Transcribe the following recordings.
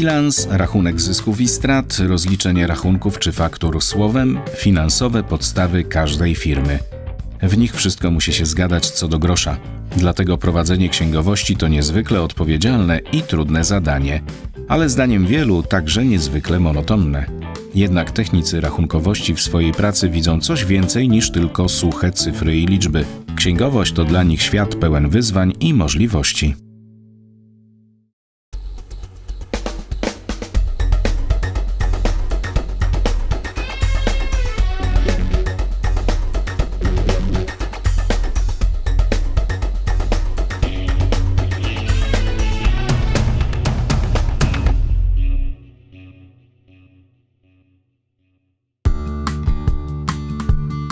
Bilans, rachunek zysków i strat, rozliczenie rachunków czy faktur słowem, finansowe podstawy każdej firmy. W nich wszystko musi się zgadać co do grosza. Dlatego prowadzenie księgowości to niezwykle odpowiedzialne i trudne zadanie, ale zdaniem wielu także niezwykle monotonne. Jednak technicy rachunkowości w swojej pracy widzą coś więcej niż tylko suche cyfry i liczby. Księgowość to dla nich świat pełen wyzwań i możliwości.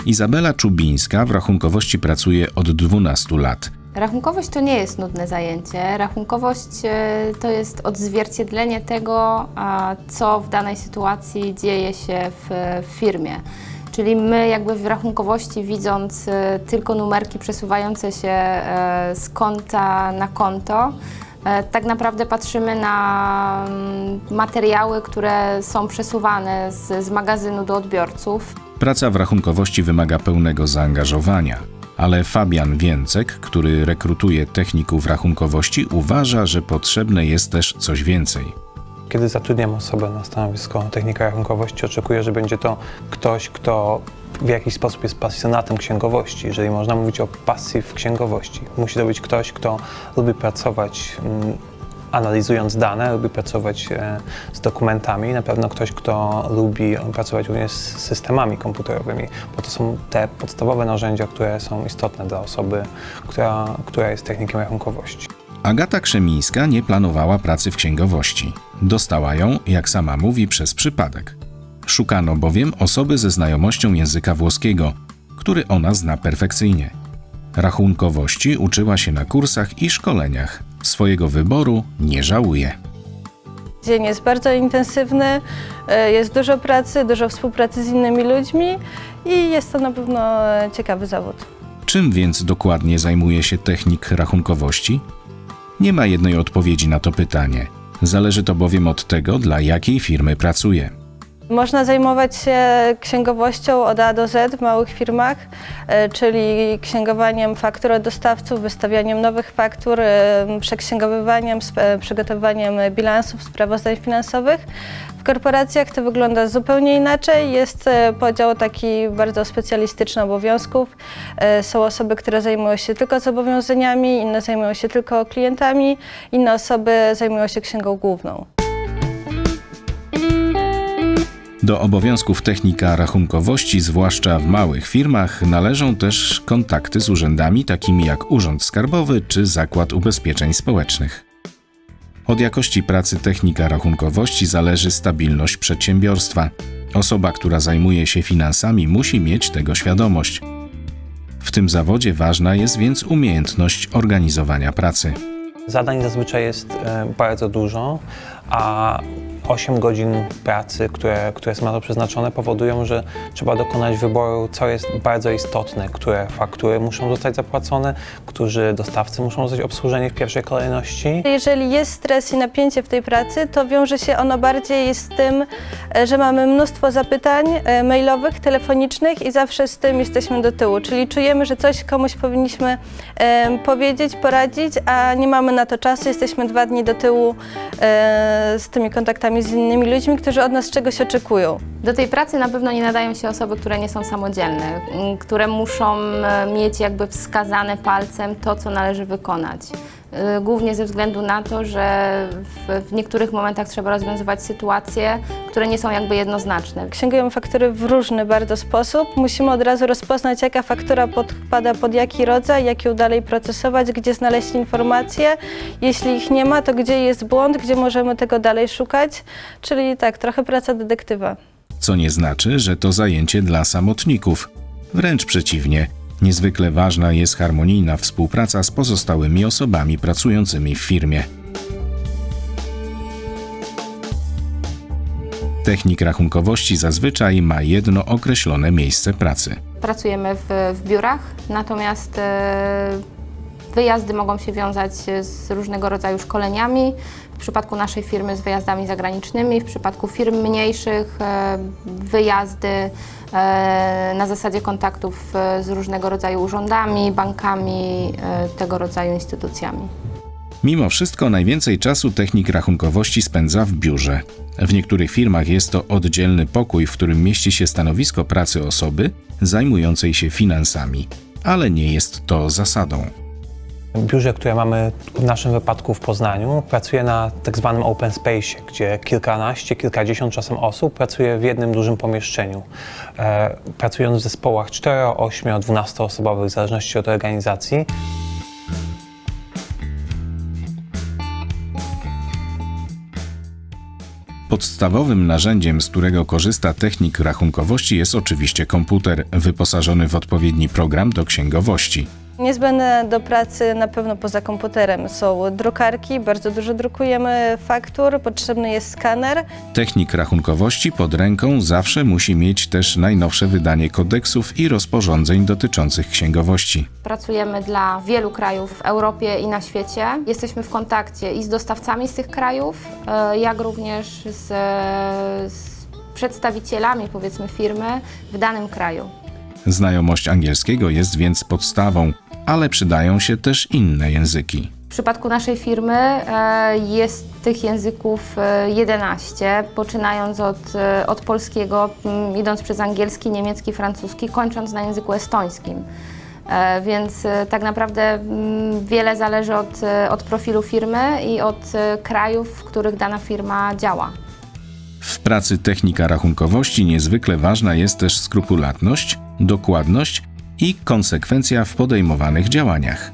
Izabela Czubińska w rachunkowości pracuje od 12 lat. Rachunkowość to nie jest nudne zajęcie. Rachunkowość e, to jest odzwierciedlenie tego, co w danej sytuacji dzieje się w, firmie. Czyli my jakby w rachunkowości widząc e, tylko numerki przesuwające się e, z konta na konto, tak naprawdę patrzymy na mm, materiały, które są przesuwane z, z magazynu do odbiorców. Praca w rachunkowości wymaga pełnego zaangażowania, ale Fabian Więcek, który rekrutuje techników rachunkowości, uważa, że potrzebne jest też coś więcej. Kiedy zatrudniam osobę na stanowisko technika rachunkowości, oczekuję, że będzie to ktoś, kto w jakiś sposób jest pasjonatem księgowości, jeżeli można mówić o pasji w księgowości. Musi to być ktoś, kto lubi pracować mm, analizując dane, lubi pracować e, z dokumentami, na pewno ktoś, kto lubi pracować również z systemami komputerowymi, bo to są te podstawowe narzędzia, które są istotne dla osoby, która, która jest technikiem rachunkowości. Agata Krzemińska nie planowała pracy w księgowości. Dostała ją, jak sama mówi, przez przypadek. Szukano bowiem osoby ze znajomością języka włoskiego, który ona zna perfekcyjnie. Rachunkowości uczyła się na kursach i szkoleniach. Swojego wyboru nie żałuje. Dzień jest bardzo intensywny, e, jest dużo pracy, dużo współpracy z innymi ludźmi i jest to na pewno e, ciekawy zawód. Czym więc dokładnie zajmuje się technik rachunkowości? Nie ma jednej odpowiedzi na to pytanie. Zależy to bowiem od tego, dla jakiej firmy pracuje. Można zajmować się księgowością od A do Z w małych firmach, e, czyli księgowaniem faktur od dostawców, wystawianiem nowych faktur, e, przeksięgowywaniem, e, przygotowaniem bilansów, sprawozdań finansowych. W korporacjach to wygląda zupełnie inaczej. Jest podział taki bardzo specjalistyczny obowiązków. Są osoby, które zajmują się tylko zobowiązaniami, inne zajmują się tylko klientami, inne osoby zajmują się księgą główną. Do obowiązków technika rachunkowości, zwłaszcza w małych firmach, należą też kontakty z urzędami takimi jak Urząd Skarbowy czy Zakład Ubezpieczeń Społecznych. Od jakości pracy technika rachunkowości zależy stabilność przedsiębiorstwa. Osoba, która zajmuje się finansami, musi mieć tego świadomość. W tym zawodzie ważna jest więc umiejętność organizowania pracy. Zadań zazwyczaj jest e, bardzo dużo, a 8 godzin pracy, które, które są na to przeznaczone, powodują, że trzeba dokonać wyboru, co jest bardzo istotne, które faktury muszą zostać zapłacone, którzy dostawcy muszą zostać obsłużeni w pierwszej kolejności. Jeżeli jest stres i napięcie w tej pracy, to wiąże się ono bardziej z tym, e, że mamy mnóstwo zapytań e, mailowych, telefonicznych i zawsze z tym jesteśmy do tyłu. Czyli czujemy, że coś komuś powinniśmy e, powiedzieć, poradzić, a nie mamy na to czasu. Jesteśmy dwa dni do tyłu z tymi kontaktami z innymi ludźmi, którzy od nas czegoś oczekują. Do tej pracy na pewno nie nadają się osoby, które nie są samodzielne, które muszą e, mieć jakby wskazane palcem to, co należy wykonać. Y, Głównie ze względu na to, że w, w niektórych momentach trzeba rozwiązywać sytuacje, które nie są jakby jednoznaczne. Księgujemy faktury w różny bardzo sposób. Musimy od razu rozpoznać, jaka faktura podpada pod jaki rodzaj, jak ją dalej procesować, gdzie znaleźć informacje. Jeśli ich nie ma, to gdzie jest błąd, gdzie możemy tego dalej szukać. Czyli tak, trochę praca detektywa. co nie znaczy, że to zajęcie dla samotników. Wręcz przeciwnie, niezwykle ważna jest harmonijna współpraca z pozostałymi osobami pracującymi w firmie. Technik rachunkowości zazwyczaj ma jedno określone miejsce pracy. Pracujemy w, w biurach, natomiast e, Wyjazdy mogą się wiązać z różnego rodzaju szkoleniami. W przypadku naszej firmy z wyjazdami zagranicznymi, w przypadku firm mniejszych e, wyjazdy e, na zasadzie kontaktów e, z różnego rodzaju urzędami, bankami, e, tego rodzaju instytucjami. Mimo wszystko najwięcej czasu technik rachunkowości spędza w biurze. W niektórych firmach jest to oddzielny pokój, w którym mieści się stanowisko pracy osoby zajmującej się finansami, ale nie jest to zasadą. Biurze, które mamy w naszym wypadku w Poznaniu, pracuję na tak zwanym open space, gdzie kilkanaście, kilkadziesiąt czasem osób pracuje w jednym dużym pomieszczeniu. E, pracując w zespołach 4, 8, 12 osobowych, w zależności od organizacji. Podstawowym narzędziem, z którego korzysta technik rachunkowości, jest oczywiście komputer wyposażony w odpowiedni program do księgowości. Niezbędne do pracy na pewno poza komputerem są drukarki, bardzo dużo drukujemy faktur, potrzebny jest skaner. Technik rachunkowości pod ręką zawsze musi mieć też najnowsze wydanie kodeksów i rozporządzeń dotyczących księgowości. Pracujemy dla wielu krajów w Europie i na świecie. Jesteśmy w kontakcie i z dostawcami z tych krajów, e, jak również z, z przedstawicielami, powiedzmy, firmy w danym kraju. Znajomość angielskiego jest więc podstawą, ale przydają się też inne języki. W przypadku naszej firmy e, jest tych języków e, 11, poczynając od, e, od polskiego, idąc przez angielski, niemiecki, francuski, kończąc na języku estońskim. E, Więc e, tak naprawdę wiele zależy od, e, od profilu firmy i od e, krajów, w których dana firma działa. W pracy technika rachunkowości niezwykle ważna jest też skrupulatność, dokładność i konsekwencja w podejmowanych działaniach.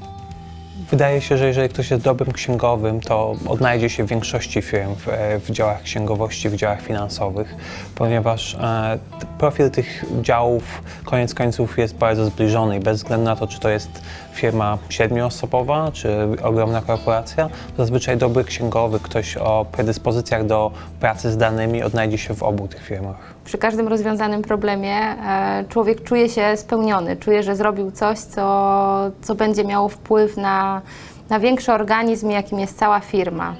Wydaje się, że jeżeli ktoś jest dobrym księgowym, to odnajdzie się w większości firm w, w działach księgowości, w działach finansowych, ponieważ e, profil tych działów koniec końców jest bardzo zbliżony i bez względu na to, czy to jest firma siedmioosobowa, czy ogromna korporacja, zazwyczaj dobry księgowy, ktoś o predyspozycjach do pracy z danymi odnajdzie się w obu tych firmach. Przy każdym rozwiązanym problemie e, człowiek czuje się spełniony, czuje, że zrobił coś, co, co będzie miało wpływ na, na większy organizm, jakim jest cała firma.